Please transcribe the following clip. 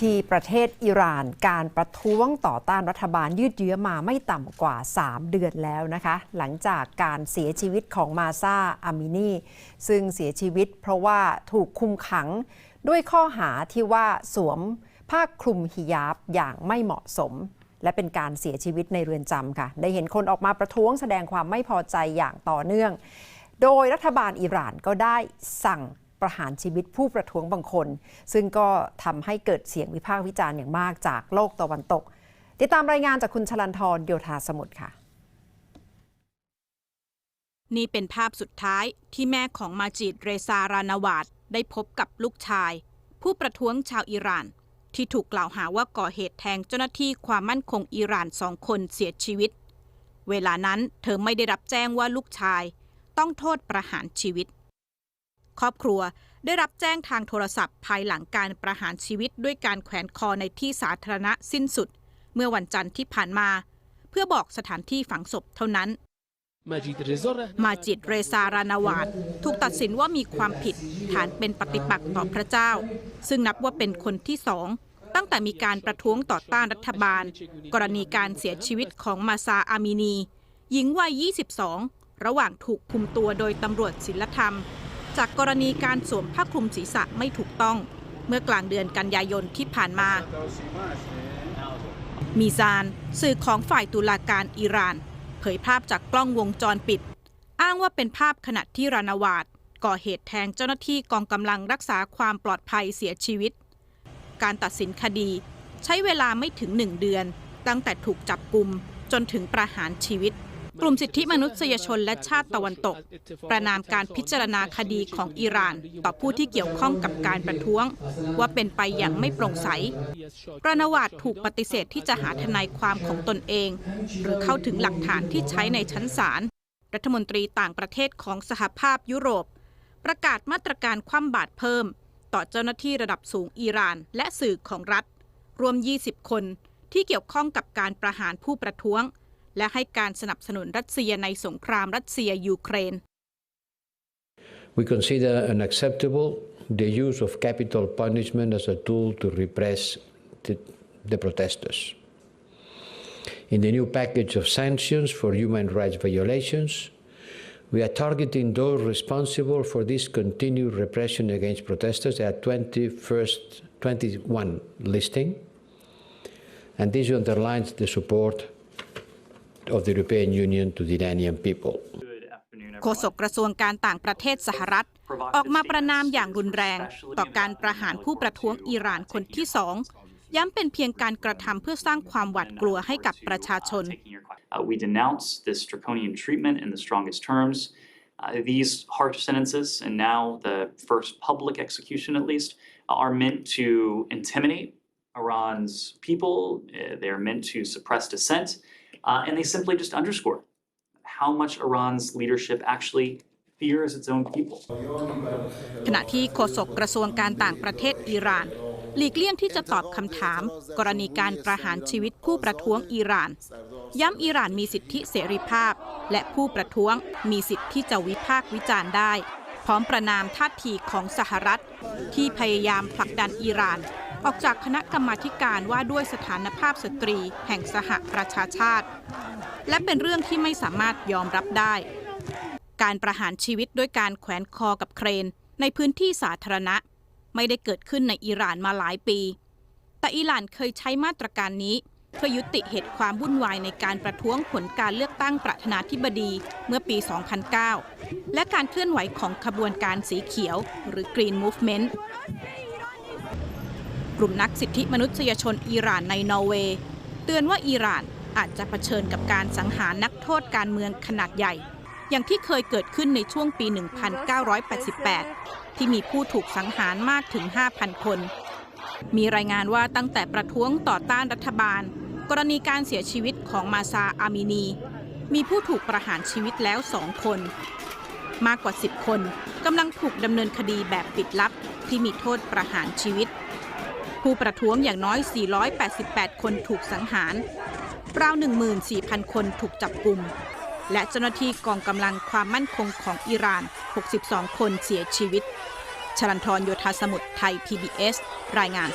ที่ประเทศอิหร่าน การประท้วงต่อต้านรัฐบาลยืดเยื้อมาไม่ต่ำกว่า 3 เดือนแล้วนะคะ หลังจากการเสียชีวิตของมาซาอามินีซึ่งเสียชีวิตเพราะว่าถูกคุมขังด้วยข้อหาที่ว่าสวมผ้าคลุมฮิญาบอย่างไม่เหมาะสม และเป็นการเสียชีวิตในเรือนจำค่ะ ได้เห็นคนออกมาประท้วงแสดงความไม่พอใจอย่างต่อเนื่อง โดยรัฐบาลอิหร่านก็ได้สั่ง ประหารชีวิตผู้ประท้วงบางคน ซึ่งก็ทำให้เกิดเสียงวิพากษ์วิจารณ์อย่างมากจากโลกตะวันตก ติดตามรายงานจากคุณชลันทรโยธาสมุทรค่ะนี่เป็นภาพสุดท้ายที่แม่ของมาจิดเรซารานาวาดได้พบกับลูกชาย ผู้ประท้วงชาวอิหร่าน ที่ถูกกล่าวหาว่าก่อเหตุแทงเจ้าหน้าที่ความมั่นคงอิหร่านสองคนเสียชีวิต เวลานั้นเธอไม่ได้รับแจ้งว่าลูกชาย ต้องโทษประหารชีวิต ครอบครัว ได้รับแจ้งทางโทรศัพท์ ภายหลังการประหารชีวิตด้วยการแขวนคอในที่สาธารณะสิ้นสุด เมื่อวันจันทร์ที่ผ่านมา เพื่อบอกสถานที่ฝังศพเท่านั้น มาจิตเรซารานาวาดถูกตัดสินว่ามีความผิดฐานเป็นปฏิปักษ์ต่อพระเจ้า ซึ่งนับว่าเป็นคนที่สองตั้งแต่มีการประท้วงต่อต้านรัฐบาล กรณีการเสียชีวิตของมาซาอามินี หญิงวัย 22 ระหว่างถูกคุมตัวโดยตำรวจศิลธรรม จากกรณีการสวมผ้าคลุมศีรษะไม่ถูกต้อง เมื่อกลางเดือนกันยายนที่ผ่านมา มีซานสื่อของฝ่ายตุลาการอิหร่าน เผยภาพจากกล้องวงจรปิด อ้างว่าเป็นภาพขณะที่รานาวาดก่อเหตุแทงเจ้าหน้าที่กองกำลังรักษาความปลอดภัยเสียชีวิต การตัดสินคดี ใช้เวลาไม่ถึงหนึ่งเดือน ตั้งแต่ถูกจับกลุ่มจนถึงประหารชีวิต กลุ่มสิทธิมนุษยชนและชาติตะวันตก ประนามการพิจารณาคดีของอิหร่าน ต่อผู้ที่เกี่ยวข้องกับการประท้วง ว่าเป็นไปอย่างไม่โปร่งใสรานวาดถูกปฏิเสธที่จะหาทนายความของตนเอง หรือเข้าถึงหลักฐานที่ใช้ในชั้นศาลรัฐมนตรีต่างประเทศของสหภาพยุโรป ประกาศมาตรการคว่ำบาตรเพิ่ม ต่อเจ้าหน้าที่ระดับสูงอิหร่าน และสื่อของรัฐ รวม 20 คนที่เกี่ยวข้องกับการประหารผู้ประท้วง และให้การสนับสนุนรัสเซียในสงครามรัสเซียยูเครน We consider unacceptable the use of capital punishment as a tool to repress the, the protesters. In the new package of sanctions for human rights violations, we are targeting those responsible for this continued repression against protesters. There are 21st, 21 listing, and this underlines the support of the European Union to the Iranian people. โฆษกกระทรวงการต่างประเทศสหรัฐ ออกมาประนามอย่างรุนแรง ต่อการประหารผู้ประท้วงอิหร่านคนที่สอง ย้ำเป็นเพียงการกระทำเพื่อสร้างความหวาดกลัวให้กับประชาชน Uh, we denounce this draconian treatment in the strongest terms. Uh, these harsh sentences, and now the first public execution at least, are meant to intimidate Iran's people. Uh, they are meant to suppress dissent. Uh, and they simply just underscore how much Iran's leadership actually fears its own people. ขณะที่โฆษกกระทรวงการต่างประเทศอิหร่านหลีกเลี่ยงที่จะตอบคำถาม กรณีการประหารชีวิตผู้ประท้วงอิหร่าน ย้ำอิหร่านมีสิทธิเสรีภาพ และผู้ประท้วงมีสิทธิที่จะวิพากษ์วิจารณ์ได้ พร้อมประนามท่าทีของสหรัฐ ที่พยายามผลักดันอิหร่าน ออกจากคณะกรรมาการว่าด้วยสถานภาพสตรี แห่งสหประชาชาติ และเป็นเรื่องที่ไม่สามารถยอมรับได้ การประหารชีวิตด้วยการแขวนคอกับเครน ในพื้นที่สาธารณะ ไม่ได้เกิดขึ้นในอิหร่านมาหลายปี แต่อิหร่านเคยใช้มาตรการนี้เพื่อยุติเหตุความวุ่นวายในการประท้วงผลการเลือกตั้งประธานาธิบดีเมื่อปี 2009 และการเคลื่อนไหวของขบวนการสีเขียวหรือ Green Movement กลุ่มนักสิทธิมนุษยชนอิหร่านในนอร์เวย์เตือนว่าอิหร่านอาจจะเผชิญกับการสังหารนักโทษการเมืองขนาดใหญ่ อย่างที่เคยเกิดขึ้นในช่วงปี 1988 ที่มีผู้ถูกสังหารมากถึง 5,000 คน มีรายงานว่าตั้งแต่ประท้วงต่อต้านรัฐบาล กรณีการเสียชีวิตของมาซาอามินี มีผู้ถูกประหารชีวิตแล้วสองคน มากกว่า 10 คนกำลังถูกดำเนินคดีแบบปิดลับที่มีโทษประหารชีวิต ผู้ประท้วงอย่างน้อย 488 คนถูกสังหารราว 14,000 คนถูกจับกลุ่ม และเจ้าหน้าที่กองกำลังความมั่นคงของอิหร่าน 62 คนเสียชีวิต ชลันทรโยธาสมุทรไทย PBS รายงาน